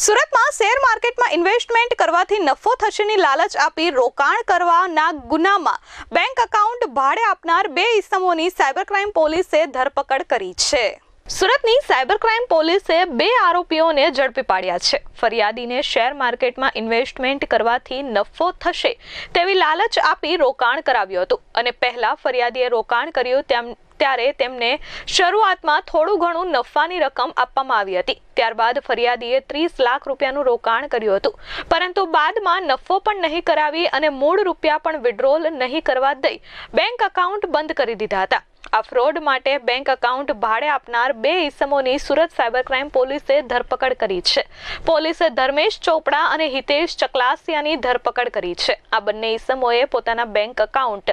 સુરતમાં શેર માર્કેટમાં ઇન્વેસ્ટમેન્ટ કરવાથી નફો થશેની લાલચ આપી રોકાણ કરવાના ગુનામાં બેંક એકાઉન્ટ ભાડે આપનાર બે ઇસમોની સાયબર ક્રાઇમ પોલીસે ધરપકડ કરી છે. સુરતની સાયબર ક્રાઇમ પોલીસે બે આરોપીઓને ઝડપી પાડ્યા છે. ફરિયાદીને શેર માર્કેટમાં ઇન્વેસ્ટમેન્ટ કરવાથી નફો થશે તેવી લાલચ આપી રોકાણ કરાવ્યું હતું અને પહેલા ફરિયાદીએ રોકાણ કર્યું તેમ ત્યારે તેમને શરૂઆતમાં થોડું ઘણું નફાની રકમ આપવામાં આવી હતી. ત્યારબાદ ફરિયાદીએ ત્રીસ લાખ રૂપિયાનું રોકાણ કર્યું હતું. પરંતુ બાદમાં નફો પણ નહીં કરાવી અને મૂળ રૂપિયા પણ વિડ્રોલ નહીં કરવા દઈ બેંક એકાઉન્ટ બંધ કરી દીધા હતા. આ ફ્રોડ માટે બેંક એકાઉન્ટ ભાડે આપનાર બે ઇસમોની સુરત સાયબર ક્રાઇમ પોલીસે ધરપકડ કરી છે. પોલીસે ધર્મેશ ચોપડા અને હિતેશ ચકલાસિયાની ધરપકડ કરી છે. આ બંને ઇસમોએ પોતાના બેંક એકાઉન્ટ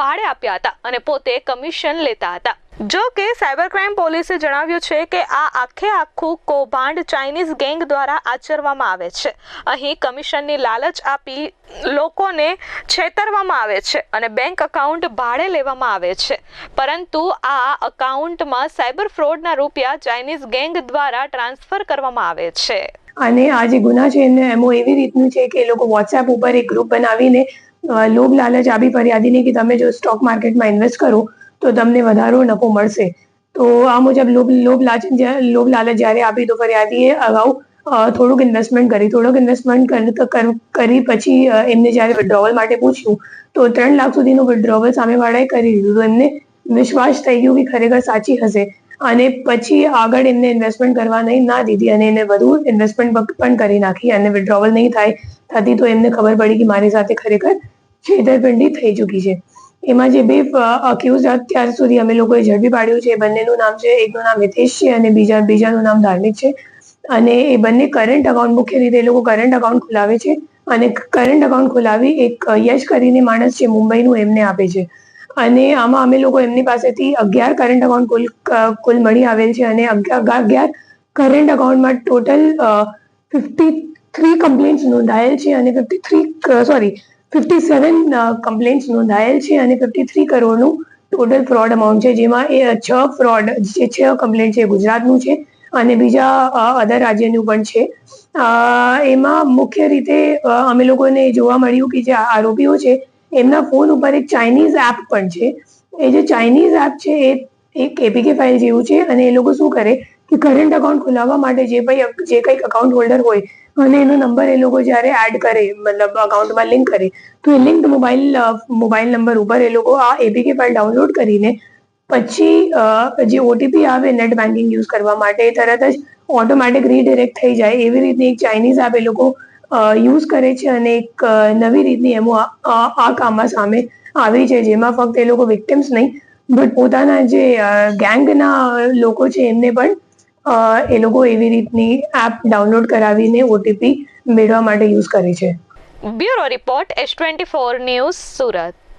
ભાડે આપ્યા હતા અને પોતે કમિશન લેતા હતા. જો કે સાયબર ક્રાઇમ પોલીસે જણાવ્યું છે કે આ આખે આખું કૌભાંડ ચાઇનીઝ ગેંગ દ્વારા આચરવામાં આવે છે. અહીં કમિશનની લાલચ આપી લોકોને છેતરવામાં આવે છે અને બેંક એકાઉન્ટ ભાડે લેવામાં આવે છે. પરંતુ આ અકાઉન્ટમાં સાયબર ફ્રોડના રૂપિયા ચાઇનીઝ ગેંગ દ્વારા ટ્રાન્સફર કરવામાં આવે છે. અને આ જે ગુના છે એને એમો એવી રીતનું છે કે એ લોકો વોટ્સએપ ઉપર એક ગ્રુપ બનાવીને લોભ લાલચ આપી ફરિયાદીને કે તમે જો સ્ટોક માર્કેટમાં ઇન્વેસ્ટ કરો તો તમને વધારો નફો મળશે. તો આ મુજબ લોભ લોભ લાલચ લોભ લાલચ જ્યારે આપી તો ફરિયાદીએ અગાઉ થોડુંક ઇન્વેસ્ટમેન્ટ કરી, થોડુંક ઇન્વેસ્ટમેન્ટ કરી પછી એમને જ્યારે વિડ્રોવલ માટે પૂછ્યું, તો ત્રણ લાખ સુધીનું વિડ્રોવલ સામેવાળાએ કરી દીધું. તો એમને વિશ્વાસ થઈ ગયો કે ખરેખર સાચી હશે. અને પછી આગળ એમને ઇન્વેસ્ટમેન્ટ કરવા નહીં, ના દીધી અને એને વધુ ઇન્વેસ્ટમેન્ટ પણ કરી નાખી અને વિડ્રોવલ નહીં થાય, થતી તો એમને ખબર પડી કે મારી સાથે ખરેખર છેતરપિંડી થઈ ચૂકી છે. એમાં જે બે અક્યુઝ અત્યાર સુધી અમે લોકોએ ઝડપી પાડ્યું છે. એ બંનેનું નામ છે, એકનું નામ હિતેશ છે અને બીજા, બીજાનું નામ ધાર્મિક છે. અને એ બંને કરંટ અકાઉન્ટ મુખ્ય રીતે એ લોકો કરંટ અકાઉન્ટ ખોલાવે છે અને કરંટ અકાઉન્ટ ખોલાવી એક યશ કરીને માણસ છે, મુંબઈનું એમને આપે છે. અને આમાં અમે લોકો એમની પાસેથી અગિયાર કરંટ અકાઉન્ટ કુલ કુલ મળી આવેલ છે અને અગિયાર કરંટ અકાઉન્ટમાં ટોટલ ફિફ્ટી થ્રી કમ્પ્લેન્ટ્સ નોંધાયેલ છે અને fifty three sorry fifty seven complaints નોંધાયેલ છે અને ફિફ્ટી થ્રી કરોડનું ટોટલ ફ્રોડ અમાઉન્ટ છે, જેમાં એ છ ફ્રોડ જે છ કમ્પ્લેન્ટ છે ગુજરાતનું છે અને બીજા અધર રાજ્યનું પણ છે. એમાં મુખ્ય રીતે અમે લોકોને જોવા મળ્યું કે જે આરોપીઓ છે, એમના ફોન ઉપર એક ચાઇનીઝ એપ પણ છે. એ જે ચાઇનીઝ એપ છે, એ એક એપીકે ફાઇલ જેવું છે અને એ લોકો શું કરે કે કરંટ અકાઉન્ટ ખોલાવવા માટે જે કંઈ જે કંઈક અકાઉન્ટ હોલ્ડર હોય, અને એનો નંબર એ લોકો જ્યારે એડ કરે, મતલબ અકાઉન્ટમાં લિંક કરે, તો એ લિંક મોબાઈલ મોબાઈલ નંબર ઉપર એ લોકો આ એપીકે ફાઇલ ડાઉનલોડ કરીને પછી જે ઓટીપી આવે નેટ બેન્કિંગ યુઝ કરવા માટે, એ તરત જ ઓટોમેટિક રીડિરેક્ટ થઈ જાય. એવી રીતની એક ચાઇનીઝ એપ એ લોકો યુઝ કરે છે અને એક નવી રીતની એમો આ- કામમાં સામે આવી છે, જેમાં ફક્ત એ લોકો વિક્ટિમ્સ નહીં બટ પોતાના જે ગેંગના લોકો છે, એમને પણ એ લોકો એવી રીતની એપ ડાઉનલોડ કરાવીને ઓટીપી મેળવવા માટે યુઝ કરે છે. Bureau report S twenty four news, Surat.